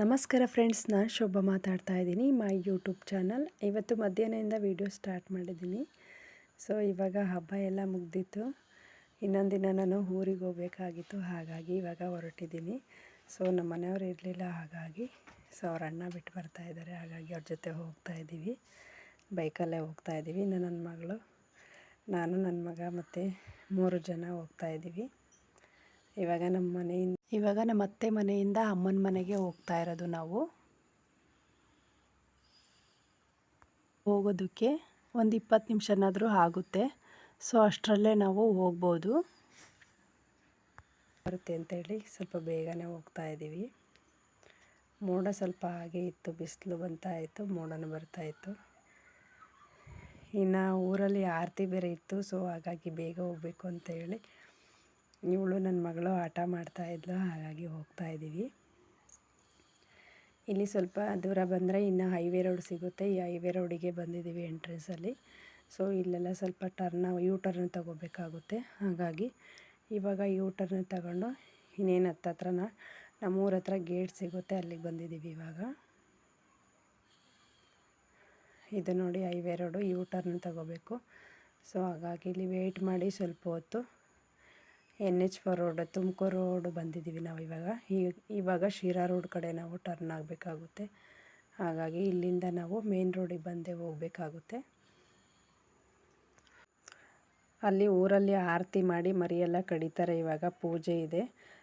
ನಮಸ್ಕಾರ ಫ್ರೆಂಡ್ಸ್ ನಾನು ಶೋಭಾ ಮಾತಾಡ್ತಾ ಇದ್ದೀನಿ, ಮೈ ಯೂಟ್ಯೂಬ್ ಚಾನಲ್ ಇವತ್ತು ಮಧ್ಯಾಹ್ನದಿಂದ ವೀಡಿಯೋ ಸ್ಟಾರ್ಟ್ ಮಾಡಿದ್ದೀನಿ. ಸೊ ಇವಾಗ ಹಬ್ಬ ಎಲ್ಲ ಮುಗ್ದಿತ್ತು. ಇನ್ನೊಂದು ದಿನ ನಾನು ಊರಿಗೆ ಹೋಗಬೇಕಾಗಿತ್ತು, ಹಾಗಾಗಿ ಇವಾಗ ಹೊರಟಿದ್ದೀನಿ. ಸೊ ನಮ್ಮ ಮನೆಯವರು ಇರಲಿಲ್ಲ, ಹಾಗಾಗಿ. ಸೊ ಅವ್ರ ಅಣ್ಣ ಬಿಟ್ಟು ಬರ್ತಾ ಇದ್ದಾರೆ, ಹಾಗಾಗಿ ಅವ್ರ ಜೊತೆ ಹೋಗ್ತಾ ಇದ್ದೀವಿ. ಬೈಕಲ್ಲೇ ಹೋಗ್ತಾ ಇದ್ದೀವಿ, ಇನ್ನು ನನ್ನ ಮಗಳು. ನಾನು, ನನ್ನ ಮಗ ಮತ್ತು ಮೂರು ಜನ ಹೋಗ್ತಾ ಇದ್ದೀವಿ. ಇವಾಗ ನಮ್ಮ ಮನೆಯಿಂದ ಇವಾಗ ನಮ್ಮ ಅತ್ತೆ ಮನೆಯಿಂದ ಅಮ್ಮನ ಮನೆಗೆ ಹೋಗ್ತಾ ಇರೋದು ನಾವು. ಹೋಗೋದಕ್ಕೆ ಒಂದು ಇಪ್ಪತ್ತು ನಿಮಿಷನಾದರೂ ಆಗುತ್ತೆ. ಸೊ, ಅಷ್ಟರಲ್ಲೇ ನಾವು ಹೋಗ್ಬೋದು. ಬರುತ್ತೆ ಅಂತೇಳಿ ಸ್ವಲ್ಪ ಬೇಗನೆ ಹೋಗ್ತಾ ಇದ್ದೀವಿ. ಮೋಡ ಸ್ವಲ್ಪ ಹಾಗೆ ಇತ್ತು, ಬಿಸಿಲು ಇತ್ತು, ಮೋಡನೂ ಬರ್ತಾಯಿತ್ತು ಇನ್ನು ಊರಲ್ಲಿ ಆರತಿ ಬೇರೆ ಇತ್ತು, ಸೊ ಹಾಗಾಗಿ ಬೇಗ ಹೋಗಬೇಕು ಅಂತ ಹೇಳಿ ಇವಳು ನನ್ನ ಮಗಳು ಆಟ ಮಾಡ್ತಾ ಇದ್ಲು, ಹಾಗಾಗಿ ಹೋಗ್ತಾ ಇದ್ದೀವಿ ಇಲ್ಲಿ ಸ್ವಲ್ಪ ದೂರ ಬಂದರೆ ಇನ್ನು ಹೈವೇ ರೋಡ್ ಸಿಗುತ್ತೆ. ಈ ಹೈವೇ ರೋಡಿಗೆ ಬಂದಿದ್ದೀವಿ ಎಂಟ್ರೆನ್ಸಲ್ಲಿ ಸೊ ಇಲ್ಲೆಲ್ಲ ಸ್ವಲ್ಪ ಟರ್ನ ಯೂ ಟರ್ನ್ ತಗೋಬೇಕಾಗುತ್ತೆ. ಹಾಗಾಗಿ ಇವಾಗ ಯೂ ಟರ್ನ್ ತಗೊಂಡು ಇನ್ನೇನು ಹತ್ತತ್ರನ ನಮ್ಮೂರ ಹತ್ರ ಗೇಟ್ ಸಿಗುತ್ತೆ, ಅಲ್ಲಿಗೆ ಬಂದಿದ್ದೀವಿ ಇವಾಗ. ಇದು ನೋಡಿ ಹೈವೇ ರೋಡು ಯೂ ಟರ್ನ್ ತಗೋಬೇಕು. ಸೊ ಹಾಗಾಗಿ ಇಲ್ಲಿ ವೆಯ್ಟ್ ಮಾಡಿ ಸ್ವಲ್ಪ ಹೊತ್ತು. N H four road, Tumakuru road ಬಂದಿದ್ದೀವಿ ನಾವು ಇವಾಗ. ಇವಾಗ ಶಿರಾ ರೋಡ್ ಕಡೆ ನಾವು ಟರ್ನ್ ಆಗಬೇಕಾಗುತ್ತೆ. ಹಾಗಾಗಿ ಇಲ್ಲಿಂದ ನಾವು ಮೇನ್ ರೋಡಿಗೆ ಬಂದೇ ಹೋಗಬೇಕಾಗುತ್ತೆ. ಅಲ್ಲಿ ಊರಲ್ಲಿ ಆರತಿ ಮಾಡಿ ಮರಿಯೆಲ್ಲ ಕಡಿತಾರೆ, ಇವಾಗ ಪೂಜೆ ಇದೆ.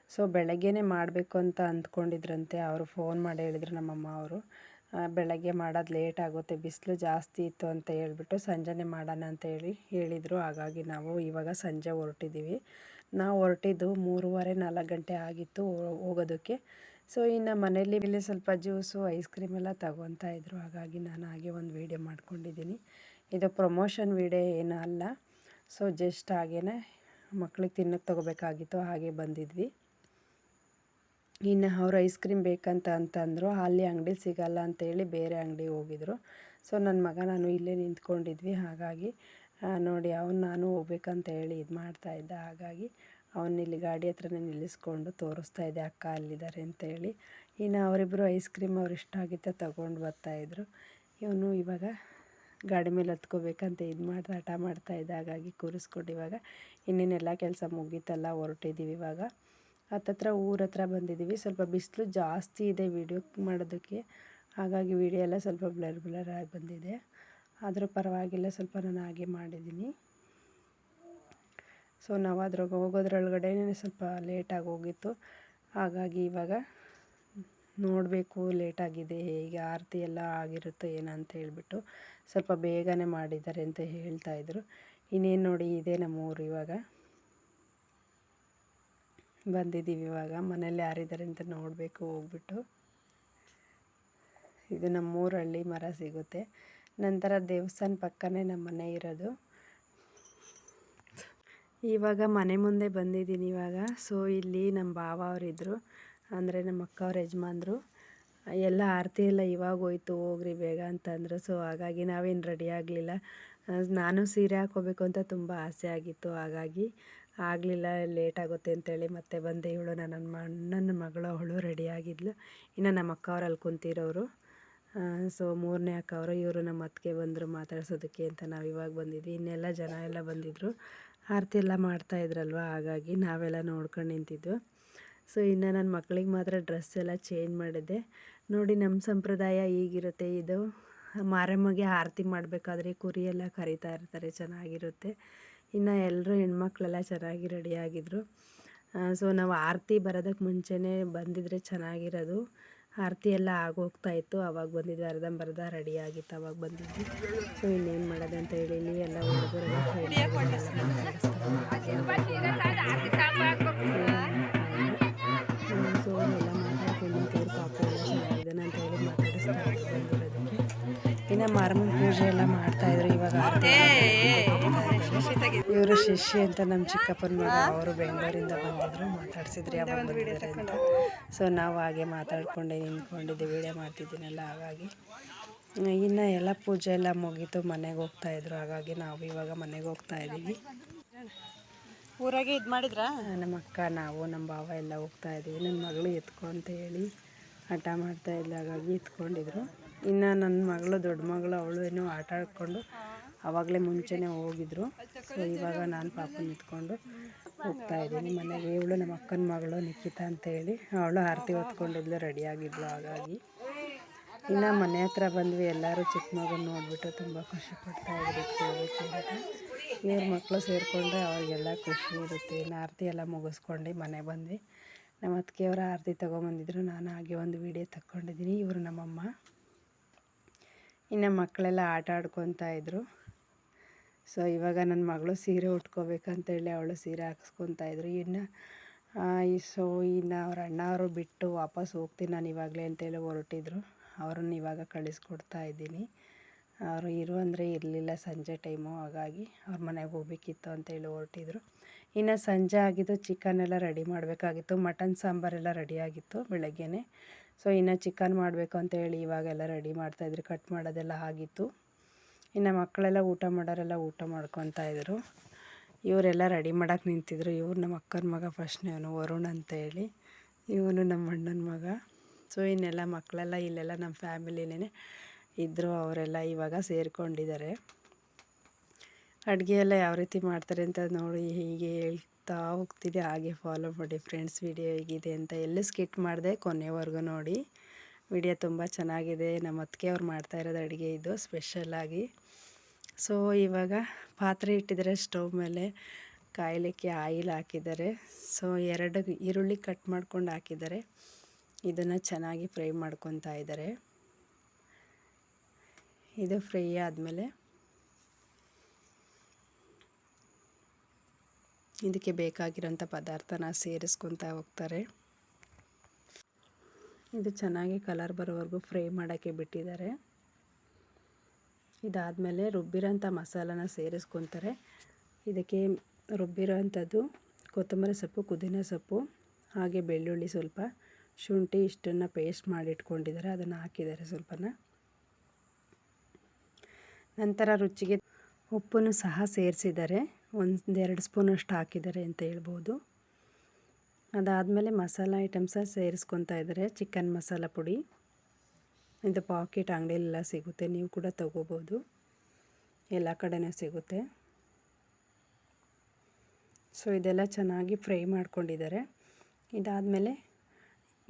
ಸೊ ಬೆಳಗ್ಗೆನೇ ಮಾಡಬೇಕು ಅಂತ ಅಂದ್ಕೊಂಡಿದ್ರಂತೆ, ಅವರು ಫೋನ್ ಮಾಡಿ ಹೇಳಿದ್ರು ನಮ್ಮಮ್ಮ ಅವರು. ಬೆಳಗ್ಗೆ ಮಾಡೋದು ಲೇಟ್ ಆಗುತ್ತೆ, ಬಿಸಿಲು ಜಾಸ್ತಿ ಇತ್ತು ಅಂತ ಹೇಳ್ಬಿಟ್ಟು ಸಂಜೆನೇ ಮಾಡೋಣ ಅಂತ ಹೇಳಿ ಹೇಳಿದರು. ಹಾಗಾಗಿ ನಾವು ಇವಾಗ ಸಂಜೆ ಹೊರಟಿದ್ದೀವಿ. ನಾವು ಹೊರಟಿದ್ದು ಮೂರುವರೆ ನಾಲ್ಕು ಗಂಟೆ ಆಗಿತ್ತು ಹೋಗೋದಕ್ಕೆ. ಸೊ ಇನ್ನು ಮನೇಲಿ ಮೇಲೆ ಸ್ವಲ್ಪ ಜ್ಯೂಸು ಐಸ್ ಕ್ರೀಮ್ ಎಲ್ಲ ತಗೊತಾ ಇದ್ರು. ಹಾಗಾಗಿ ನಾನು ಹಾಗೆ ಒಂದು ವೀಡಿಯೋ ಮಾಡ್ಕೊಂಡಿದ್ದೀನಿ. ಇದು ಪ್ರಮೋಷನ್ ವೀಡಿಯೋ ಏನೂ ಅಲ್ಲ. ಸೊ ಜಸ್ಟ್ ಹಾಗೇ ಮಕ್ಳಿಗೆ ತಿನ್ನೋಕ್ಕೆ ತೊಗೋಬೇಕಾಗಿತ್ತು, ಹಾಗೆ ಬಂದಿದ್ವಿ. ಇನ್ನು ಅವ್ರು ಐಸ್ ಕ್ರೀಮ್ ಬೇಕಂತ ಅಂತಂದರು, ಅಲ್ಲಿ ಅಂಗಡಿ ಸಿಗಲ್ಲ ಅಂತೇಳಿ ಬೇರೆ ಅಂಗಡಿಗೆ ಹೋಗಿದ್ರು. ಸೊ ನನ್ನ ಮಗ ನಾನು ಇಲ್ಲೇ ನಿಂತ್ಕೊಂಡಿದ್ವಿ. ಹಾಗಾಗಿ ನೋಡಿ ಅವನು ನಾನು ಹೋಗ್ಬೇಕಂತ ಹೇಳಿ ಇದು ಮಾಡ್ತಾಯಿದ್ದ ಹಾಗಾಗಿ ಅವನ್ನ ಇಲ್ಲಿ ಗಾಡಿ ಹತ್ರನೇ ನಿಲ್ಲಿಸ್ಕೊಂಡು ತೋರಿಸ್ತಾ ಇದ್ದೆ, ಅಕ್ಕ ಅಲ್ಲಿದ್ದಾರೆ ಅಂತೇಳಿ. ಇನ್ನು ಅವರಿಬ್ಬರು ಐಸ್ ಕ್ರೀಮ್ ಅವ್ರು ಇಷ್ಟ ಆಗಿತ್ತು ತೊಗೊಂಡು ಬರ್ತಾಯಿದ್ರು ಇವನು ಇವಾಗ ಗಾಡಿ ಮೇಲೆ ಹತ್ಕೋಬೇಕಂತ ಇದು ಮಾಡ್ತಾ, ಹಠ ಮಾಡ್ತಾಯಿದ್ದ ಹಾಗಾಗಿ, ಕೂರಿಸ್ಕೊಂಡು ಇವಾಗ ಇನ್ನೇನೆಲ್ಲ ಕೆಲಸ ಮುಗೀತಲ್ಲ ಹೊರಟಿದ್ದೀವಿ ಇವಾಗ. ಹತ್ತತ್ರ ಊರ ಹತ್ರ ಬಂದಿದ್ದೀವಿ. ಸ್ವಲ್ಪ ಬಿಸಿಲು ಜಾಸ್ತಿ ಇದೆ ವೀಡಿಯೋ ಮಾಡೋದಕ್ಕೆ. ಹಾಗಾಗಿ ವೀಡಿಯೋ ಎಲ್ಲ ಸ್ವಲ್ಪ ಬ್ಲರ್ ಬ್ಲರ್ ಆಗಿ ಬಂದಿದೆ. ಆದರೂ ಪರವಾಗಿಲ್ಲ, ಸ್ವಲ್ಪ ನಾನು ಹಾಗೆ ಮಾಡಿದ್ದೀನಿ. ಸೊ ನಾವು ಅದ್ರಾಗ ಹೋಗೋದ್ರೊಳಗಡೆ ಸ್ವಲ್ಪ ಲೇಟಾಗಿ ಹೋಗಿತ್ತು. ಹಾಗಾಗಿ ಇವಾಗ ನೋಡಬೇಕು ಲೇಟಾಗಿದೆ ಹೇಗೆ, ಆರತಿ ಎಲ್ಲ ಆಗಿರುತ್ತೋ ಏನಂತ ಹೇಳಿಬಿಟ್ಟು ಸ್ವಲ್ಪ ಬೇಗನೆ ಮಾಡಿದ್ದಾರೆ ಅಂತ ಹೇಳ್ತಾಯಿದ್ರು ಇನ್ನೇನು ನೋಡಿ, ಇದೆ ನಮ್ಮೂರು ಇವಾಗ. ಬಂದಿದ್ದೀವಿ ಇವಾಗ. ಮನೇಲಿ ಯಾರಿದ್ದಾರೆ ಅಂತ ನೋಡಬೇಕು, ಹೋಗ್ಬಿಟ್ಟು. ಇದು ನಮ್ಮೂರಳ್ಳಿ ಮರ ಸಿಗುತ್ತೆ. ನಂತರ ದೇವಸ್ಥಾನ ಪಕ್ಕನೇ ನಮ್ಮ ಮನೆ ಇರೋದು. ಇವಾಗ ಮನೆ ಮುಂದೆ ಬಂದಿದ್ದೀನಿ ಇವಾಗ. ಸೊ ಇಲ್ಲಿ ನಮ್ಮ ಬಾವ ಅವರಿದ್ದರು ಅಂದರೆ ನಮ್ಮ ಅಕ್ಕ ಅವ್ರ ಯಜಮಾನ್ರು. ಎಲ್ಲ ಆರತಿ ಎಲ್ಲ ಇವಾಗ ಹೋಯ್ತು, ಹೋಗ್ರಿ ಬೇಗ ಅಂತಂದರು. ಸೊ ಹಾಗಾಗಿ ನಾವೇನು ರೆಡಿ ಆಗಲಿಲ್ಲ. ನಾನು ಸೀರೆ ಹಾಕೋಬೇಕು ಅಂತ ತುಂಬ ಆಸೆ ಆಗಿತ್ತು. ಹಾಗಾಗಿ ಆಗಲಿಲ್ಲ, ಲೇಟ್ ಆಗುತ್ತೆ ಅಂತೇಳಿ ಮತ್ತೆ ಬಂದೆ. ಇವಳು ನನ್ನ ಅಣ್ಣನ ಮಗಳು ಅವಳು ರೆಡಿಯಾಗಿದ್ಲು ಇನ್ನು ನಮ್ಮ ಅಕ್ಕ ಅವ್ರು ಅಲ್ಲಿ ಕುಂತಿರೋರು ಸೊ ಮೂರನೇ ಅಕ್ಕ ಅವರು ಇವರು ನಮ್ಮ ಅತ್ತಿಗೆ ಬಂದರು ಮಾತಾಡ್ಸೋದಕ್ಕೆ ಅಂತ ನಾವು ಇವಾಗ ಬಂದಿದ್ವಿ. ಇನ್ನೆಲ್ಲ ಜನ ಎಲ್ಲ ಬಂದಿದ್ದರು ಆರತಿ ಎಲ್ಲ ಮಾಡ್ತಾಯಿದ್ರಲ್ವ ಹಾಗಾಗಿ ನಾವೆಲ್ಲ ನೋಡ್ಕೊಂಡು ನಿಂತಿದ್ವು. ಸೊ ಇನ್ನು ನನ್ನ ಮಕ್ಕಳಿಗೆ ಮಾತ್ರ ಡ್ರೆಸ್ ಎಲ್ಲ ಚೇಂಜ್ ಮಾಡಿದ್ದೆ. ನೋಡಿ ನಮ್ಮ ಸಂಪ್ರದಾಯ ಈಗಿರುತ್ತೆ ಇದು. ಮಾರಮ್ಮಗೆ ಆರತಿ ಮಾಡಬೇಕಾದ್ರೆ ಕುರಿ ಎಲ್ಲ ಕರಿತಾ ಇರ್ತಾರೆ, ಚೆನ್ನಾಗಿರುತ್ತೆ. ಇನ್ನು ಎಲ್ಲರೂ ಹೆಣ್ಮಕ್ಳೆಲ್ಲ ಚೆನ್ನಾಗಿ ರೆಡಿಯಾಗಿದ್ದರು ಸೊ ನಾವು ಆರತಿ ಬರೋದಕ್ಕೆ ಮುಂಚೆನೇ ಬಂದಿದ್ರೆ ಚೆನ್ನಾಗಿರೋದು. ಆರತಿ ಎಲ್ಲ ಆಗೋಗ್ತಾ ಇತ್ತು. ಅವಾಗ ಬಂದಿದ್ವಿ ಅರ್ಧಂಬರ್ಧ ರೆಡಿ ಆಗಿತ್ತು. ಅವಾಗ ಬಂದಿದ್ವಿ. ಸೊ ಇನ್ನೇನು ಮಾಡೋದು ಅಂತ ಹೇಳಿ ಎಲ್ಲ ಹುಡುಗರು ಸೊ ಎಲ್ಲ ಮಾತಾಡ್ಕೊಂಡು ಪಾಪ ಎಲ್ಲ ಚೆನ್ನಾಗಿದೆ ಅಂತ ಹೇಳಿ ಮಾತಾಡಿಸ್ತಾ ಇನ್ನು ಮಾರಮ್ಮನ ಪೂಜೆ ಎಲ್ಲ ಮಾಡ್ತಾಯಿದ್ರು ಇವಾಗ. ಇವರು ಶಿಷ್ಯ ಅಂತ ನಮ್ಮ ಚಿಕ್ಕಪ್ಪನ ಮಗ ಅವರು ಬೆಂಗಳೂರಿಂದ ಬಂದಿದ್ರು ಮಾತಾಡ್ಸಿದ್ರು ಅಂತ. ಸೊ ನಾವು ಹಾಗೆ ಮಾತಾಡ್ಕೊಂಡೆ ನಿಂತ್ಕೊಂಡಿದ್ದೆ ವೀಡಿಯೋ ಮಾಡ್ತಿದ್ದೀನಲ್ಲ ಹಾಗಾಗಿ. ಇನ್ನು ಎಲ್ಲ ಪೂಜೆ ಎಲ್ಲ ಮುಗೀತು ಮನೆಗೆ ಹೋಗ್ತಾಯಿದ್ರು ಹಾಗಾಗಿ ನಾವು ಇವಾಗ ಮನೆಗೆ ಹೋಗ್ತಾ ಇದ್ದೀವಿ. ಊರಾಗೆ ಇದು ಮಾಡಿದ್ರಾ? ನಮ್ಮ ಅಕ್ಕ ನಾವು ನಮ್ಮ ಭಾವ ಎಲ್ಲ ಹೋಗ್ತಾ ಇದ್ದೀವಿ ನನ್ನ ಮಗಳು ಎತ್ಕೊ ಅಂತ ಹೇಳಿ ಹಠ ಮಾಡ್ತಾ ಇಲ್ಲ ಹಾಗಾಗಿ ಎತ್ಕೊಂಡಿದ್ರು. ಇನ್ನು ನನ್ನ ಮಗಳು ದೊಡ್ಡ ಮಗಳು ಅವಳು ಏನು ಆಟ ಆಡ್ಕೊಂಡು ಆವಾಗಲೇ ಮುಂಚೆನೇ ಹೋಗಿದ್ರು. ಸೊ ಇವಾಗ ನಾನು ಪಾಪನ ಇಟ್ಕೊಂಡು ಹೋಗ್ತಾ ಇದ್ದೀನಿ. ಮನೆಗೆ ಇವಳು ನಮ್ಮ ಅಕ್ಕನ ಮಗಳು ನಿಖಿತಾ ಅಂತ ಹೇಳಿ. ಅವಳು ಆರತಿ ಹೊತ್ಕೊಂಡಿದ್ಲು ರೆಡಿಯಾಗಿದ್ಲು ಹಾಗಾಗಿ. ಇನ್ನು ಮನೆ ಹತ್ರ ಬಂದ್ವಿ. ಎಲ್ಲರೂ ಚಿಕ್ಕ ಮಗನ ನೋಡಿಬಿಟ್ಟು ತುಂಬ ಖುಷಿ ಪಡ್ತಾ ಇದ್ರು ಎತ್ಕೊಳ್ಬೇಕು ಅಂತ ಇವ್ರ ಮಕ್ಕಳು ಸೇರಿಕೊಂಡ್ರೆ ಅವ್ರಿಗೆಲ್ಲ ಖುಷಿ ಇರುತ್ತೆ. ಇನ್ನು ಆರತಿ ಎಲ್ಲ ಮುಗಿಸ್ಕೊಂಡು ಮನೆ ಬಂದ್ವಿ. ನಮ್ಮ ಅತ್ತಿಗೆಯವರ ಆರತಿ ತೊಗೊಂಬಂದಿದ್ರು. ನಾನು ಹಾಗೆ ಒಂದು ವೀಡಿಯೋ ತಕ್ಕೊಂಡಿದ್ದೀನಿ. ಇವರು ನಮ್ಮಮ್ಮ. ಇನ್ನು ಮಕ್ಕಳೆಲ್ಲ ಆಟ ಆಡ್ಕೊತಾ ಇದ್ರು. ಸೊ, ಇವಾಗ ನನ್ನ ಮಗಳು ಸೀರೆ ಉಟ್ಕೋಬೇಕಂತೇಳಿ ಅವಳು ಸೀರೆ ಹಾಕ್ಸ್ಕೊತಾ ಇದ್ರು. ಇನ್ನು ಸೊ, ಇನ್ನು ಅವ್ರ ಅಣ್ಣವರು ಬಿಟ್ಟು ವಾಪಸ್ ಹೋಗ್ತೀನಿ ನಾನು ಇವಾಗಲೇ ಅಂತೇಳಿ ಹೊರಟಿದ್ರು. ಅವ್ರನ್ನ ಇವಾಗ ಕಳಿಸ್ಕೊಡ್ತಾ ಇದ್ದೀನಿ. ಅವರು ಇರು ಅಂದರೆ ಇರಲಿಲ್ಲ ಸಂಜೆ ಟೈಮು, ಹಾಗಾಗಿ ಅವ್ರ ಮನೆಗೆ ಹೋಗ್ಬೇಕಿತ್ತು ಅಂತೇಳಿ ಹೊರಟಿದ್ರು. ಇನ್ನು ಸಂಜೆ ಆಗಿದ್ದು ಚಿಕನ್ ಎಲ್ಲ ರೆಡಿ ಮಾಡಬೇಕಾಗಿತ್ತು. ಮಟನ್ ಸಾಂಬಾರೆಲ್ಲ ರೆಡಿಯಾಗಿತ್ತು ಬೆಳಗ್ಗೆನೇ. ಸೊ, ಇನ್ನು ಚಿಕನ್ ಮಾಡಬೇಕು ಅಂತೇಳಿ ಇವಾಗೆಲ್ಲ ರೆಡಿ ಮಾಡ್ತಾಯಿದ್ರು ಕಟ್ ಮಾಡೋದೆಲ್ಲ ಆಗಿತ್ತು. ಇನ್ನು ಮಕ್ಕಳೆಲ್ಲ ಊಟ ಮಾಡೋರೆಲ್ಲ ಊಟ ಮಾಡ್ಕೊತಾ ಇದ್ದರು ಇವರೆಲ್ಲ ರೆಡಿ ಮಾಡೋಕೆ ನಿಂತಿದ್ರು. ಇವ್ರು ನಮ್ಮ ಅಕ್ಕನ ಮಗ ಫಸ್ಟ್ನೇವನು ವರುಣ್ ಅಂತೇಳಿ ಇವನು ನಮ್ಮ ಅಣ್ಣನ ಮಗ. ಸೊ ಇನ್ನೆಲ್ಲ ಮಕ್ಕಳೆಲ್ಲ ಇಲ್ಲೆಲ್ಲ ನಮ್ಮ ಫ್ಯಾಮಿಲಿನೇ ಇದ್ದರು ಅವರೆಲ್ಲ ಇವಾಗ ಸೇರಿಕೊಂಡಿದ್ದಾರೆ. ಅಡುಗೆ ಎಲ್ಲ ಯಾವ ರೀತಿ ಮಾಡ್ತಾರೆ ಅಂತ ನೋಡಿ ಹೀಗೆ ಹೇಳ್ತಾ ಹೋಗ್ತಿದ್ದೆ ಹಾಗೆ ಫಾಲೋ ಮಾಡಿ ಫ್ರೆಂಡ್ಸ್ ವಿಡಿಯೋ ಹೇಗಿದೆ ಅಂತ ಎಲ್ಲೂ ಸ್ಕಿಟ್ ಮಾಡಿದೆ ಕೊನೆವರೆಗೂ ನೋಡಿ. ವಿಡಿಯೋ ತುಂಬ ಚೆನ್ನಾಗಿದೆ. ನಮ್ಮ ಅತ್ತಿಗೆ ಅವ್ರು ಮಾಡ್ತಾ ಇರೋದು ಅಡುಗೆ ಇದು ಸ್ಪೆಷಲಾಗಿ ಸೊ ಇವಾಗ ಪಾತ್ರೆ ಇಟ್ಟಿದ್ದಾರೆ ಸ್ಟವ್ ಮೇಲೆ ಕಾಯಲಿಕ್ಕೆ ಆಯಿಲ್ ಹಾಕಿದ್ದಾರೆ. ಸೊ ಎರಡು ಈರುಳ್ಳಿ ಕಟ್ ಮಾಡ್ಕೊಂಡು ಹಾಕಿದ್ದಾರೆ. ಇದನ್ನು ಚೆನ್ನಾಗಿ ಫ್ರೈ ಮಾಡ್ಕೊತಾ ಇದ್ದಾರೆ. ಇದು ಫ್ರೈ ಆದಮೇಲೆ ಇದಕ್ಕೆ ಬೇಕಾಗಿರೋಂಥ ಪದಾರ್ಥನ ಸೇರಿಸ್ಕೊತಾ ಹೋಗ್ತಾರೆ. ಇದು ಚೆನ್ನಾಗಿ ಕಲರ್ ಬರೋವರೆಗೂ ಫ್ರೈ ಮಾಡೋಕ್ಕೆ ಬಿಟ್ಟಿದ್ದಾರೆ. ಇದಾದಮೇಲೆ ರುಬ್ಬಿರೋಂಥ ಮಸಾಲನ ಸೇರಿಸ್ಕೊತಾರೆ. ಇದಕ್ಕೆ ರುಬ್ಬಿರೋ ಅಂಥದ್ದು ಕೊತ್ತಂಬರಿ ಸೊಪ್ಪು, ಪುದೀನ ಸೊಪ್ಪು, ಹಾಗೆ ಬೆಳ್ಳುಳ್ಳಿ ಸ್ವಲ್ಪ, ಶುಂಠಿ ಇಷ್ಟನ್ನು ಪೇಸ್ಟ್ ಮಾಡಿ ಇಟ್ಕೊಂಡಿದ್ದಾರೆ ಅದನ್ನು ಹಾಕಿದ್ದಾರೆ ಸ್ವಲ್ಪನ. ನಂತರ ರುಚಿಗೆ ಉಪ್ಪನ್ನು ಸಹ ಸೇರಿಸಿದ್ದಾರೆ. ಒಂದೆರಡು ಸ್ಪೂನಷ್ಟು ಹಾಕಿದ್ದಾರೆ ಅಂತ ಹೇಳ್ಬೋದು. ಅದಾದಮೇಲೆ ಮಸಾಲ ಐಟಮ್ಸ ಸೇರಿಸ್ಕೊತಾ ಇದ್ದಾರೆ. ಚಿಕನ್ ಮಸಾಲ ಪುಡಿ. ಇದು ಪಾಕೆಟ್ ಅಂಗಡಿಯಲ್ಲೆಲ್ಲ ಸಿಗುತ್ತೆ. ನೀವು ಕೂಡ ತಗೋಬೋದು. ಎಲ್ಲ ಕಡೆಯೂ ಸಿಗುತ್ತೆ. ಸೊ ಇದೆಲ್ಲ ಚೆನ್ನಾಗಿ ಫ್ರೈ ಮಾಡ್ಕೊಂಡಿದ್ದಾರೆ. ಇದಾದಮೇಲೆ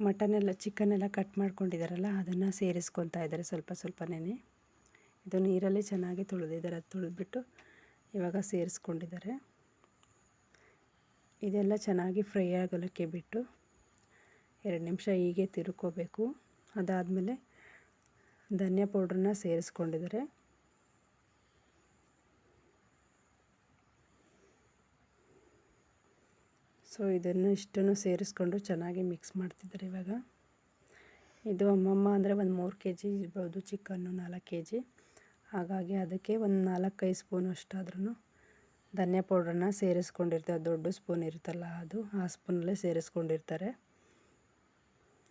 ಮಟನೆಲ್ಲ, ಚಿಕನೆಲ್ಲ ಕಟ್ ಮಾಡ್ಕೊಂಡಿದ್ದಾರಲ್ಲ, ಅದನ್ನು ಸೇರಿಸ್ಕೊತಾ ಇದ್ದಾರೆ ಸ್ವಲ್ಪ ಸ್ವಲ್ಪನೇ ಇದು ನೀರಲ್ಲಿ ಚೆನ್ನಾಗಿ ತೊಳೆದಿದ್ದಾರೆ. ಅದು ತೊಳೆದ್ಬಿಟ್ಟು ಇವಾಗ ಸೇರಿಸ್ಕೊಂಡಿದ್ದಾರೆ. ಇದೆಲ್ಲ ಚೆನ್ನಾಗಿ ಫ್ರೈ ಆಗಲಿಕ್ಕೆ ಬಿಟ್ಟು ಎರಡು ನಿಮಿಷ ಹೀಗೆ ತಿರ್ಕೋಬೇಕು. ಅದಾದಮೇಲೆ ಧನಿಯಾ ಪೌಡ್ರನ್ನ ಸೇರಿಸ್ಕೊಂಡಿದ್ದಾರೆ. ಸೊ, ಇದನ್ನು ಇಷ್ಟನ್ನು ಸೇರಿಸ್ಕೊಂಡು ಚೆನ್ನಾಗಿ ಮಿಕ್ಸ್ ಮಾಡ್ತಿದ್ದಾರೆ ಇವಾಗ. ಇದು ಅಮ್ಮಮ್ಮ ಅಂದರೆ ಒಂದು ಮೂರು ಕೆ ಜಿ ಇರ್ಬೋದು ಚಿಕನ್ನು ನಾಲ್ಕು ಕೆ ಜಿ ಹಾಗಾಗಿ ಅದಕ್ಕೆ ಒಂದು ನಾಲ್ಕೈದು ಸ್ಪೂನ್ ಅಷ್ಟಾದ್ರೂ ಧನಿಯಾ ಪೌಡ್ರನ್ನ ಸೇರಿಸ್ಕೊಂಡಿರ್ತಾರೆ ದೊಡ್ಡ ಸ್ಪೂನ್ ಇರುತ್ತಲ್ಲ ಅದು, ಆ ಸ್ಪೂನಲ್ಲೇ ಸೇರಿಸ್ಕೊಂಡಿರ್ತಾರೆ.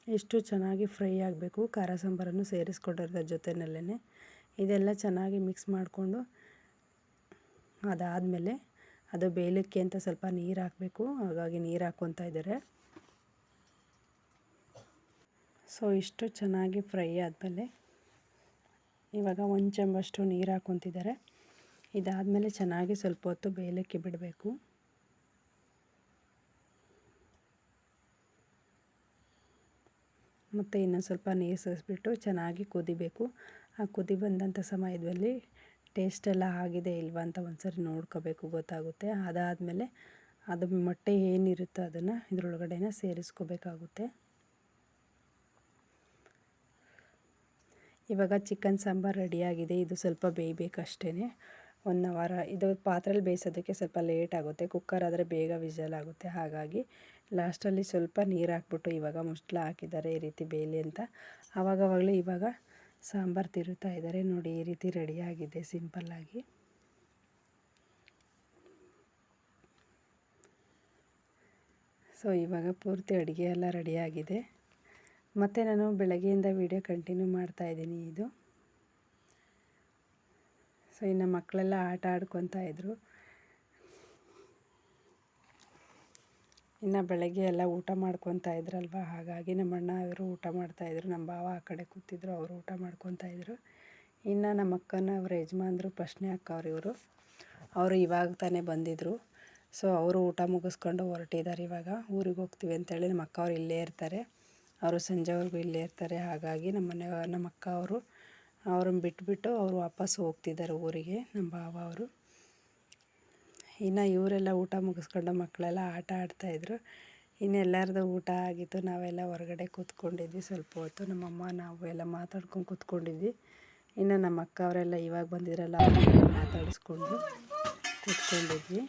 ಎಷ್ಟು ಚೆನ್ನಾಗಿ ಫ್ರೈ ಆಗಬೇಕು, ಖಾರ ಸಾಂಬಾರನ್ನು ಸೇರಿಸ್ಕೊಂಡಿರ್ತಾರೆ ಜೊತೆಯಲ್ಲೇ ಇದೆಲ್ಲ ಚೆನ್ನಾಗಿ ಮಿಕ್ಸ್ ಮಾಡಿಕೊಂಡು ಅದಾದಮೇಲೆ ಅದು ಬೇಯಲಿಕ್ಕೆ ಅಂತ ಸ್ವಲ್ಪ ನೀರು ಹಾಕಬೇಕು. ಹಾಗಾಗಿ ನೀರು ಹಾಕ್ಕೊತಾ ಇದ್ದಾರೆ. ಸೊ ಇಷ್ಟು ಚೆನ್ನಾಗಿ ಫ್ರೈ ಆದಮೇಲೆ ಇವಾಗ ಒಂದು ಚಮಚಷ್ಟು ನೀರು ಹಾಕ್ಕೊತಿದ್ದಾರೆ. ಇದಾದಮೇಲೆ ಚೆನ್ನಾಗಿ ಸ್ವಲ್ಪ ಹೊತ್ತು ಬೇಯಲಿಕ್ಕೆ ಬಿಡಬೇಕು. ಮತ್ತು ಇನ್ನೊಂದು ಸ್ವಲ್ಪ ನೀರು ಸೇರಿಸ್ಬಿಟ್ಟು ಚೆನ್ನಾಗಿ ಕುದಿಬೇಕು. ಆ ಕುದಿ ಬಂದಂಥ ಸಮಯದಲ್ಲಿ ಟೇಸ್ಟ್ ಎಲ್ಲ ಆಗಿದೆ ಇಲ್ವಾ ಅಂತ ಒಂದ್ಸರಿ ನೋಡ್ಕೋಬೇಕು, ಗೊತ್ತಾಗುತ್ತೆ. ಅದಾದಮೇಲೆ ಅದು ಮೊಟ್ಟೆ ಏನಿರುತ್ತೋ ಅದನ್ನು ಇದರೊಳಗಡೆನ ಸೇರಿಸ್ಕೋಬೇಕಾಗುತ್ತೆ. ಇವಾಗ ಚಿಕನ್ ಸಾಂಬಾರು ರೆಡಿಯಾಗಿದೆ ಇದು ಸ್ವಲ್ಪ ಬೇಯಬೇಕಷ್ಟೇ ಒನ್ ಅವರ್ ಇದು ಪಾತ್ರೆಲಿ ಬೇಯಿಸೋದಕ್ಕೆ ಸ್ವಲ್ಪ ಲೇಟ್ ಆಗುತ್ತೆ. ಕುಕ್ಕರ್ ಆದರೆ ಬೇಗ ವಿಜಲ್ ಆಗುತ್ತೆ ಹಾಗಾಗಿ ಲಾಸ್ಟಲ್ಲಿ ಸ್ವಲ್ಪ ನೀರು ಹಾಕ್ಬಿಟ್ಟು ಇವಾಗ ಮುಚ್ಚಳ ಹಾಕಿದ್ದಾರೆ ಈ ರೀತಿ ಬೇಲಿ ಅಂತ. ಆವಾಗವಾಗಲೂ ಇವಾಗ ಸಾಂಬಾರು ತಿರುತ್ತಾ ಇದ್ದಾರೆ. ನೋಡಿ ಈ ರೀತಿ ರೆಡಿಯಾಗಿದೆ ಸಿಂಪಲ್ಲಾಗಿ ಸೊ, ಇವಾಗ ಪೂರ್ತಿ ಅಡುಗೆ ಎಲ್ಲ ರೆಡಿಯಾಗಿದೆ ಮತ್ತು ನಾನು ಬೆಳಗ್ಗೆಯಿಂದ ವೀಡಿಯೋ ಕಂಟಿನ್ಯೂ ಮಾಡ್ತಾಯಿದ್ದೀನಿ ಇದು. ಸೊ ಇನ್ನು ಮಕ್ಕಳೆಲ್ಲ ಆಟ ಆಡ್ಕೊತಾ ಇದ್ದರು ಇನ್ನು ಬೆಳಗ್ಗೆ ಎಲ್ಲ ಊಟ ಮಾಡ್ಕೊತಾ ಇದ್ರಲ್ವ? ಹಾಗಾಗಿ ನಮ್ಮ ಅಣ್ಣ ಇವರು ಊಟ ಮಾಡ್ತಾಯಿದ್ರು ನಮ್ಮ ಭಾವ ಆ ಕಡೆ ಕೂತಿದ್ರು, ಅವರು ಊಟ ಮಾಡ್ಕೊತಾ ಇದ್ರು. ಇನ್ನು ನಮ್ಮ ಅಕ್ಕನ ಅವ್ರ ಯಜಮಾನ್ರು ಪ್ರಶ್ನೆ ಅಕ್ಕವ್ರು ಇವರು. ಅವರು ಇವಾಗ ತಾನೇ ಬಂದಿದ್ದರು ಸೊ ಅವರು ಊಟ ಮುಗಿಸ್ಕೊಂಡು ಹೊರಟಿದ್ದಾರೆ ಇವಾಗ. ಊರಿಗೆ ಹೋಗ್ತೀವಿ ಅಂತೇಳಿ ನಮ್ಮ ಅಕ್ಕ ಅವ್ರು ಇಲ್ಲೇ ಇರ್ತಾರೆ. ಅವರು ಸಂಜೆವರೆಗೂ ಇಲ್ಲೇ ಇರ್ತಾರೆ. ಹಾಗಾಗಿ ನಮ್ಮ ಮನೆ, ನಮ್ಮ ಅಕ್ಕ ಅವರು ಅವ್ರನ್ನ ಬಿಟ್ಬಿಟ್ಟು ಅವರು ವಾಪಸ್ ಹೋಗ್ತಿದ್ದಾರೆ ಊರಿಗೆ ನಮ್ಮ ಭಾವ ಅವರು. ಇನ್ನು ಇವರೆಲ್ಲ ಊಟ ಮುಗಿಸ್ಕೊಂಡು ಮಕ್ಕಳೆಲ್ಲ ಆಟ ಆಡ್ತಾಯಿದ್ರು ಇನ್ನು ಎಲ್ಲರದು ಊಟ ಆಗಿತ್ತು. ನಾವೆಲ್ಲ ಹೊರಗಡೆ ಕೂತ್ಕೊಂಡಿದ್ವಿ. ಸ್ವಲ್ಪ ಹೊತ್ತು ನಮ್ಮಮ್ಮ ನಾವು ಎಲ್ಲ ಮಾತಾಡ್ಕೊಂಡು ಕೂತ್ಕೊಂಡಿದ್ವಿ. ಇನ್ನು ನಮ್ಮ ಅಕ್ಕ ಅವರೆಲ್ಲ ಇವಾಗ ಬಂದಿರಲ್ಲ ಅವ್ರನ್ನೆಲ್ಲ ಮಾತಾಡಿಸ್ಕೊಂಡು ಕೂತ್ಕೊಂಡಿದ್ವಿ.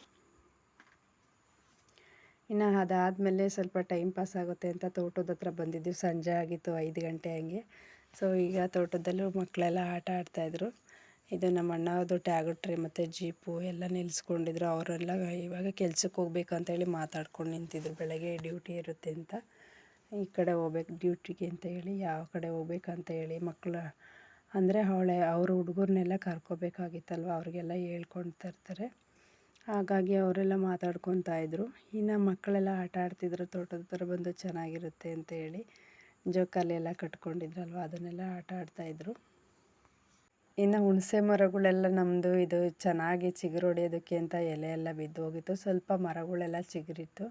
ಇನ್ನು ಅದಾದಮೇಲೆ ಸ್ವಲ್ಪ ಟೈಮ್ ಪಾಸ್ ಆಗುತ್ತೆ ಅಂತ ತೋಟದ ಹತ್ರ ಬಂದಿದ್ವಿ. ಸಂಜೆ ಆಗಿತ್ತು, ಐದು ಗಂಟೆ ಹಂಗೆ. ಸೊ ಈಗ ತೋಟದಲ್ಲೂ ಮಕ್ಕಳೆಲ್ಲ ಆಟ ಆಡ್ತಾಯಿದ್ರು. ಇದು ನಮ್ಮ ಅಣ್ಣದು ಟ್ಯಾಗುಟ್ರಿ ಮತ್ತು ಜೀಪು ಎಲ್ಲ ನಿಲ್ಲಿಸ್ಕೊಂಡಿದ್ರು ಅವರೆಲ್ಲ ಇವಾಗ ಕೆಲ್ಸಕ್ಕೆ ಹೋಗ್ಬೇಕು ಅಂತೇಳಿ ಮಾತಾಡ್ಕೊಂಡು ನಿಂತಿದ್ರು. ಬೆಳಗ್ಗೆ ಡ್ಯೂಟಿ ಇರುತ್ತೆ ಅಂತ. ಈ ಕಡೆ ಹೋಗ್ಬೇಕು ಡ್ಯೂಟಿಗೆ ಅಂತ ಹೇಳಿ, ಯಾವ ಕಡೆ ಹೋಗ್ಬೇಕಂತ ಹೇಳಿ ಮಕ್ಕಳು ಅಂದರೆ ಅವಳೆ, ಅವ್ರ ಹುಡುಗರನ್ನೆಲ್ಲ ಕರ್ಕೋಬೇಕಾಗಿತ್ತಲ್ವ? ಅವ್ರಿಗೆಲ್ಲ ಹೇಳ್ಕೊಳ್ತಾ ಇರ್ತಾರೆ ಹಾಗಾಗಿ ಅವರೆಲ್ಲ ಮಾತಾಡ್ಕೊತಾ ಇದ್ದರು ಇನ್ನು ಮಕ್ಕಳೆಲ್ಲ ಆಟ ಆಡ್ತಿದ್ರು. ತೋಟದ ಥರ ಬಂದು ಚೆನ್ನಾಗಿರುತ್ತೆ ಅಂತ ಹೇಳಿ. ಜೋಕಾಲಿ ಕಟ್ಕೊಂಡಿದ್ರಲ್ವ, ಅದನ್ನೆಲ್ಲ ಆಟ ಆಡ್ತಾಯಿದ್ರು ಇನ್ನು ಹುಣಸೆ ಮರಗಳೆಲ್ಲ ನಮ್ಮದು ಇದು ಚೆನ್ನಾಗಿ ಚಿಗುರು ಅಂತ ಎಲೆ ಎಲ್ಲ ಬಿದ್ದು ಹೋಗಿತ್ತು, ಸ್ವಲ್ಪ ಮರಗಳೆಲ್ಲ ಚಿಗುರಿತ್ತು.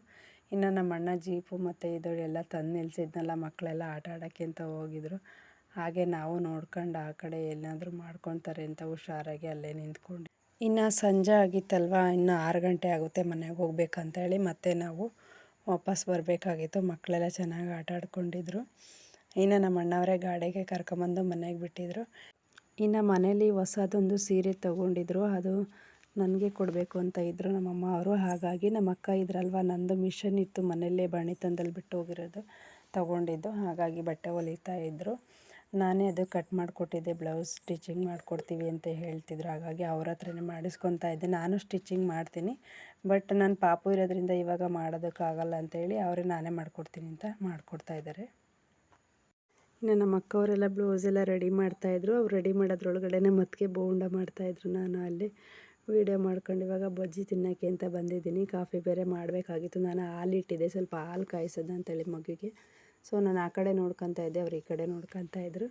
ಇನ್ನು ನಮ್ಮ ಅಣ್ಣ ಜೀಪು ಮತ್ತು ಇದು ಎಲ್ಲ ತಂದು ನಿಲ್ಸಿದ್ನಲ್ಲ ಮಕ್ಕಳೆಲ್ಲ ಆಟ ಆಡೋಕ್ಕೆ ಅಂತ ಹೋಗಿದ್ರು. ಹಾಗೆ ನಾವು ನೋಡ್ಕೊಂಡು ಆ ಕಡೆ ಏನಾದರೂ ಮಾಡ್ಕೊತಾರೆ ಅಂತ ಹುಷಾರಾಗಿ ಅಲ್ಲೇ ನಿಂತ್ಕೊಂಡು. ಇನ್ನು ಸಂಜೆ ಆಗಿತ್ತಲ್ವ, ಇನ್ನು ಆರು ಗಂಟೆ ಆಗುತ್ತೆ ಮನೆಗೆ ಹೋಗ್ಬೇಕಂತ ಹೇಳಿ ಮತ್ತೆ ನಾವು ವಾಪಸ್ ಬರಬೇಕಾಗಿತ್ತು. ಮಕ್ಕಳೆಲ್ಲ ಚೆನ್ನಾಗಿ ಆಟ ಆಡ್ಕೊಂಡಿದ್ರು. ಇನ್ನು ನಮ್ಮ ಅಣ್ಣವರೇ ಗಾಡಿಗೆ ಕರ್ಕೊಂಬಂದು ಮನೆಗೆ ಬಿಟ್ಟಿದ್ರು. ಇನ್ನು ಮನೇಲಿ ಹೊಸದೊಂದು ಸೀರೆ ತೊಗೊಂಡಿದ್ರು. ಅದು ನನಗೆ ಕೊಡಬೇಕು ಅಂತ ಇದ್ದರು ನಮ್ಮಮ್ಮ ಅವರು. ಹಾಗಾಗಿ ನಮ್ಮ ಅಕ್ಕ ಇದ್ರಲ್ವ? ನಂದು ಮಿಷನ್ ಇತ್ತು. ಮನೆಯಲ್ಲೇ ತಂದಲ್ಲಿ ಬಿಟ್ಟು ಹೋಗಿರೋದು ತೊಗೊಂಡಿದ್ದು. ಹಾಗಾಗಿ ಬಟ್ಟೆ ಹೊಲಿತಾ ಇದ್ದರು ನಾನೇ ಅದು ಕಟ್ ಮಾಡಿಕೊಟ್ಟಿದ್ದೆ, ಬ್ಲೌಸ್ ಸ್ಟಿಚಿಂಗ್ ಮಾಡಿಕೊಡ್ತೀವಿ ಅಂತ ಹೇಳ್ತಿದ್ರು. ಹಾಗಾಗಿ ಅವ್ರ ಹತ್ರನೇ ಮಾಡಿಸ್ಕೊತಾ ಇದ್ದೆ. ನಾನು ಸ್ಟಿಚಿಂಗ್ ಮಾಡ್ತೀನಿ, ಬಟ್ ನನ್ನ ಪಾಪು ಇರೋದ್ರಿಂದ ಇವಾಗ ಮಾಡೋದಕ್ಕಾಗಲ್ಲ ಅಂತೇಳಿ ಅವರೇ ನಾನೇ ಮಾಡಿಕೊಡ್ತೀನಿ ಅಂತ ಮಾಡಿಕೊಡ್ತಾ ಇದ್ದಾರೆ. ಇನ್ನು ನಮ್ಮ ಅಕ್ಕವರೆಲ್ಲ ಬ್ಲೌಸ್ ಎಲ್ಲ ರೆಡಿ ಮಾಡ್ತಾಯಿದ್ರು ಅವ್ರು ರೆಡಿ ಮಾಡೋದ್ರೊಳಗಡೆ ಮತ್ತೆ ಬೋಂಡ ಮಾಡ್ತಾಯಿದ್ರು ನಾನು ಅಲ್ಲಿ ವೀಡಿಯೋ ಮಾಡ್ಕೊಂಡು ಇವಾಗ ಬಜ್ಜಿ ತಿನ್ನೋಕ್ಕೆ ಅಂತ ಬಂದಿದ್ದೀನಿ. ಕಾಫಿ ಬೇರೆ ಮಾಡಬೇಕಾಗಿತ್ತು. ನಾನು ಹಾಲು ಇಟ್ಟಿದ್ದೆ ಸ್ವಲ್ಪ ಹಾಲು ಕಾಯಿಸೋದು ಅಂತೇಳಿ ಮಗುಗೆ ಸೊ, ನಾನು ಆ ಕಡೆ ನೋಡ್ಕೊತಾ ಇದ್ದೆ, ಅವ್ರು ಈ ಕಡೆ ನೋಡ್ಕೊತಾ ಇದ್ದರು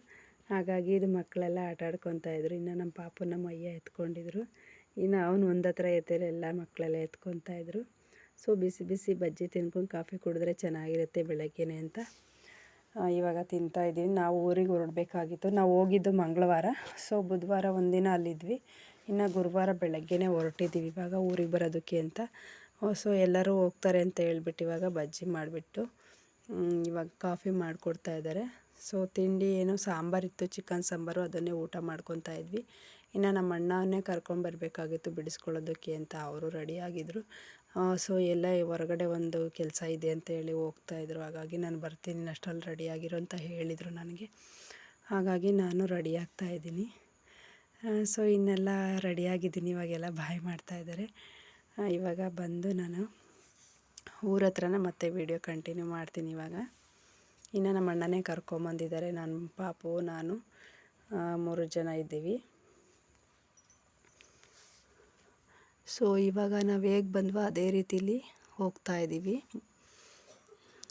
ಹಾಗಾಗಿ ಇದು ಮಕ್ಕಳೆಲ್ಲ ಆಟ ಆಡ್ಕೊತಾ ಇದ್ರು. ಇನ್ನು ನಮ್ಮ ಪಾಪನ ಅಯ್ಯ ಎತ್ಕೊಂಡಿದ್ರು. ಇನ್ನು ಅವನು ಒಂದು ಹತ್ರ ಎಲ್ಲ ಮಕ್ಕಳೆಲ್ಲ ಎತ್ಕೊತಾ ಇದ್ರು. ಸೊ, ಬಿಸಿ ಬಿಸಿ ಬಜ್ಜಿ ತಿನ್ಕೊಂಡು ಕಾಫಿ ಕುಡಿದ್ರೆ ಚೆನ್ನಾಗಿರುತ್ತೆ ಬೆಳಗ್ಗೆನೆ ಅಂತ. ಇವಾಗ ತಿಂತಾ ಇದ್ದೀವಿ. ನಾವು ಊರಿಗೆ ಹೊರಡಬೇಕಾಗಿತ್ತು. ನಾವು ಹೋಗಿದ್ದು ಮಂಗಳವಾರ. ಸೊ, ಬುಧವಾರ ಒಂದಿನ ಅಲ್ಲಿದ್ವಿ. ಇನ್ನು ಗುರುವಾರ ಬೆಳಗ್ಗೆನೇ ಹೊರಟಿದ್ದೀವಿ ಇವಾಗ ಊರಿಗೆ ಬರೋದಕ್ಕೆ ಅಂತ. ಸೊ, ಎಲ್ಲರೂ ಹೋಗ್ತಾರೆ ಅಂತ ಹೇಳ್ಬಿಟ್ಟು ಇವಾಗ ಬಜ್ಜಿ ಮಾಡಿಬಿಟ್ಟು ಇವಾಗ ಕಾಫಿ ಮಾಡಿಕೊಡ್ತಾ ಇದ್ದಾರೆ. ಸೊ ತಿಂಡಿ ಏನು ಸಾಂಬಾರಿತ್ತು ಚಿಕನ್ ಸಾಂಬಾರು, ಅದನ್ನೇ ಊಟ ಮಾಡ್ಕೊತಾ ಇದ್ವಿ. ಇನ್ನು ನಮ್ಮ ಅಣ್ಣವನ್ನೇ ಕರ್ಕೊಂಬರ್ಬೇಕಾಗಿತ್ತು ಬಿಡಿಸ್ಕೊಳ್ಳೋದಕ್ಕೆ ಅಂತ ಅವರು ರೆಡಿಯಾಗಿದ್ದರು ಸೊ ಎಲ್ಲ ಹೊರಗಡೆ ಒಂದು ಕೆಲಸ ಇದೆ ಅಂತ ಹೇಳಿ ಹೋಗ್ತಾಯಿದ್ರು ಹಾಗಾಗಿ ನಾನು ಬರ್ತೀನಿ ಅಷ್ಟರಲ್ಲಿ ರೆಡಿಯಾಗಿರು ಅಂತ ಹೇಳಿದರು ನನಗೆ. ಹಾಗಾಗಿ ನಾನು ರೆಡಿ ಇದ್ದೀನಿ. ಸೊ ಇನ್ನೆಲ್ಲ ರೆಡಿಯಾಗಿದ್ದೀನಿ ಇವಾಗೆಲ್ಲ ಬಾಯ್ ಮಾಡ್ತಾಯಿದ್ದಾರೆ ಇವಾಗ ಬಂದು ನಾನು ಊರ ಹತ್ರನೇ ಮತ್ತೆ ವಿಡಿಯೋ ಕಂಟಿನ್ಯೂ ಮಾಡ್ತೀನಿ ಇವಾಗ. ಇನ್ನು ನಮ್ಮ ಅಣ್ಣನೇ ಕರ್ಕೊಂಬಂದಿದ್ದಾರೆ. ನನ್ನ ಪಾಪು, ನಾನು ಮೂರು ಜನ ಇದ್ದೀವಿ. ಸೊ ಇವಾಗ ನಾವು ಹೇಗೆ ಬಂದ್ವೋ ಅದೇ ರೀತಿಲಿ ಹೋಗ್ತಾ ಇದ್ದೀವಿ.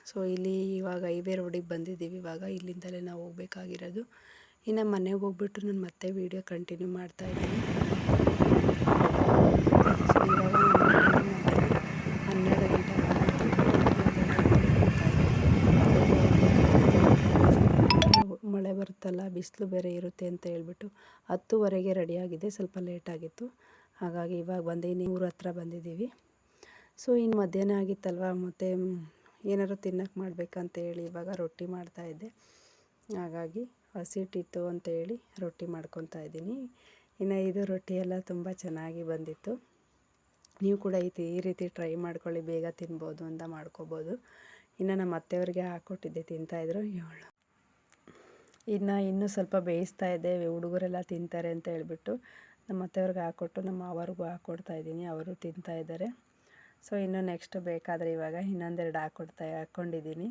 ಸೊ ಇಲ್ಲಿ ಇವಾಗ ಹೈವೇ ರೋಡಿಗೆ ಬಂದಿದ್ದೀವಿ ಇವಾಗ. ಇಲ್ಲಿಂದಲೇ ನಾವು ಹೋಗ್ಬೇಕಾಗಿರೋದು. ಇನ್ನು ಮನೆಗೆ ಹೋಗ್ಬಿಟ್ಟು ನಾನು ಮತ್ತೆ ವೀಡಿಯೋ ಕಂಟಿನ್ಯೂ ಮಾಡ್ತಾ ಇದ್ದೀನಿ. ಸೊ ಇವಾಗ ಮಳೆ ಬರುತ್ತಲ್ಲ ಬಿಸಿಲು ಬೇರೆ ಇರುತ್ತೆ ಅಂತ ಹೇಳ್ಬಿಟ್ಟು ಹತ್ತುವರೆಗೆ ರೆಡಿಯಾಗಿದೆ. ಸ್ವಲ್ಪ ಲೇಟಾಗಿತ್ತು ಹಾಗಾಗಿ ಇವಾಗ ಬಂದು ಊರ ಹತ್ರ ಬಂದಿದ್ದೀವಿ. ಸೊ, ಇನ್ನು ಮಧ್ಯಾಹ್ನ ಆಗಿತ್ತಲ್ವ? ಮತ್ತು ಏನಾದ್ರು ತಿನ್ನೋಕೆ ಮಾಡಬೇಕಂತ ಹೇಳಿ ಇವಾಗ ರೊಟ್ಟಿ ಮಾಡ್ತಾಯಿದ್ದೆ ಹಾಗಾಗಿ ಹಸಿಟ್ಟಿತ್ತು ಅಂತ ಹೇಳಿ ರೊಟ್ಟಿ ಮಾಡ್ಕೊತಾ ಇದ್ದೀನಿ. ಇನ್ನು ಇದು ರೊಟ್ಟಿ ಎಲ್ಲ ತುಂಬ ಚೆನ್ನಾಗಿ ಬಂದಿತ್ತು. ನೀವು ಕೂಡ ಈ ರೀತಿ ಟ್ರೈ ಮಾಡ್ಕೊಳ್ಳಿ. ಬೇಗ ತಿನ್ಬೋದು ಅಂತ ಮಾಡ್ಕೋಬೋದು. ಇನ್ನು ನಮ್ಮ ಅತ್ತೆಯವ್ರಿಗೆ ಹಾಕ್ಕೊಟ್ಟಿದ್ದೆ ತಿಂತಾಯಿದ್ರು ಏಳು ಇನ್ನು ಇನ್ನೂ ಸ್ವಲ್ಪ ಬೇಯಿಸ್ತಾ ಇದ್ದೆ ಹುಡುಗರೆಲ್ಲ ತಿಂತಾರೆ ಅಂತ ಹೇಳ್ಬಿಟ್ಟು. ನಮ್ಮ ಅತ್ತೆಯವ್ರಿಗೆ ಹಾಕ್ಕೊಟ್ಟು ನಮ್ಮ ಅವರಿಗೂ ಹಾಕ್ಕೊಡ್ತಾ ಇದ್ದೀನಿ, ಅವರು ತಿಂತಾ ಇದ್ದಾರೆ. ಸೊ ಇನ್ನು ನೆಕ್ಸ್ಟ್ ಬೇಕಾದರೆ ಇವಾಗ ಇನ್ನೊಂದೆರಡು ಹಾಕ್ಕೊಡ್ತಾ ಹಾಕ್ಕೊಂಡಿದ್ದೀನಿ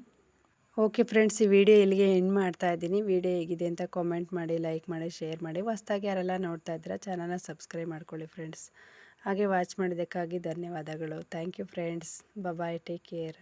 ಓಕೆ ಫ್ರೆಂಡ್ಸ್ ಈ ವಿಡಿಯೋ ಇಲ್ಲಿಗೆ ಎಂಡ್ ಮಾಡ್ತಾ ಇದ್ದೀನಿ. ವಿಡಿಯೋ ಹೇಗಿದೆ ಅಂತ ಕಾಮೆಂಟ್ ಮಾಡಿ ಲೈಕ್ ಮಾಡಿ ಶೇರ್ ಮಾಡಿ. ಹೊಸ್ದಾಗಿ ಯಾರೆಲ್ಲ ನೋಡ್ತಾ ಇದ್ದೀರಾ ಚಾನಲ್ನ ಸಬ್ಸ್ಕ್ರೈಬ್ ಮಾಡ್ಕೊಳ್ಳಿ ಫ್ರೆಂಡ್ಸ್ ಹಾಗೆ ವಾಚ್ ಮಾಡಿದ್ದಕ್ಕಾಗಿ ಧನ್ಯವಾದಗಳು. Thank you friends bye take care